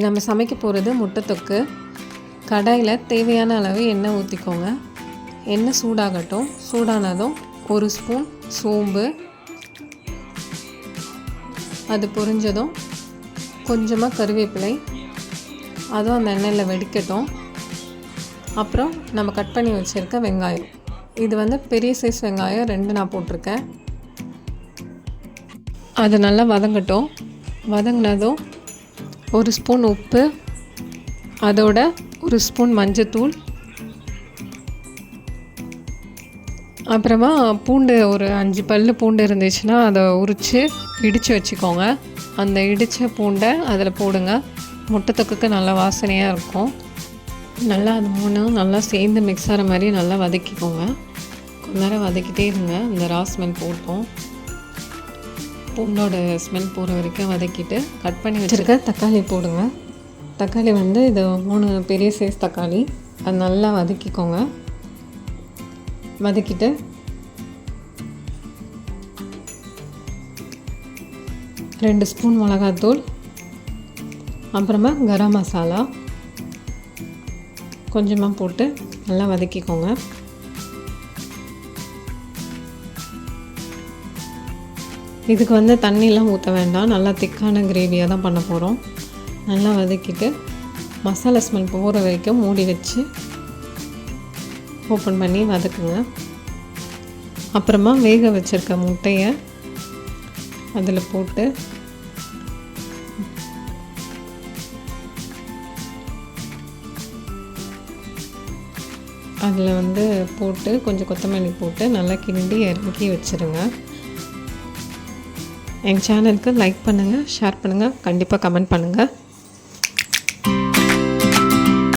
நம்ம சமைக்க போகிறது முட்டை தொக்கு. கடாயில் தேவையான அளவு எண்ணெய் ஊற்றிக்கோங்க எண்ணெய் சூடாகட்டும். சூடானதும் ஒரு ஸ்பூன் சோம்பு. அது பொரிஞ்சதும் கொஞ்சமாக கருவேப்பிலை. அதுவும் அந்த எண்ணெயில் வெடிக்கட்டும். அப்புறம் நம்ம கட் பண்ணி வச்சுருக்க வெங்காயம். இது வந்து பெரிய சைஸ் வெங்காயம். ரெண்டு நான் போட்டிருக்கேன். அது நல்லா வதங்கட்டும். வதங்கினதும் ஒரு ஸ்பூன் உப்பு அதோட ஒரு ஸ்பூன் மஞ்சத்தூள் அப்புறமா பூண்டு ஒரு அஞ்சு பல் பூண்டு இருந்துச்சுன்னா அதை உரித்து இடித்து வச்சுக்கோங்க. அந்த இடித்த பூண்டை அதில் போடுங்க. முட்டை தொக்குக்கு நல்லா வாசனையாக இருக்கும். நல்லா அது மூணும் நல்லா சேர்ந்து மிக்ஸ் ஆகிற மாதிரி நல்லா வதக்கிக்கோங்க. கொஞ்ச நேரம் வதக்கிட்டே இருங்க. இந்த ராஸ்மெல் போட்டோம். பூண்டோட ஸ்மெல் போகிற வரைக்கும் வதக்கிட்டு கட் பண்ணி வச்சுருக்க தக்காளி போடுங்க. தக்காளி வந்து இது மூணு பெரிய சைஸ் தக்காளி. அது நல்லா வதக்கிக்கோங்க. வதக்கிட்டு ரெண்டு ஸ்பூன் மிளகாத்தூள் அப்புறமா கரம் மசாலா. கொஞ்சமாக போட்டு நல்லா வதக்கிக்கோங்க. இதுக்கு வந்து தண்ணிலாம் ஊற்ற வேண்டாம். நல்லா திக்கான கிரேவியாக தான் பண்ண போகிறோம் நல்லா வதக்கிட்டு மசாலா ஸ்மெல் போகிற வரைக்கும் மூடி வச்சு ஓப்பன் பண்ணி வதக்குங்க. அப்புறமா வேக வச்சுருக்க முட்டையை அதில் போட்டு அதில் வந்து போட்டு கொஞ்சம் கொத்தமல்லி போட்டு நல்லா கிண்டி இறக்கி வச்சுருங்க. எங்கள் சேனலுக்கு லைக் பண்ணுங்கள் ஷேர் பண்ணுங்கள் கண்டிப்பாக கமெண்ட் பண்ணுங்கள்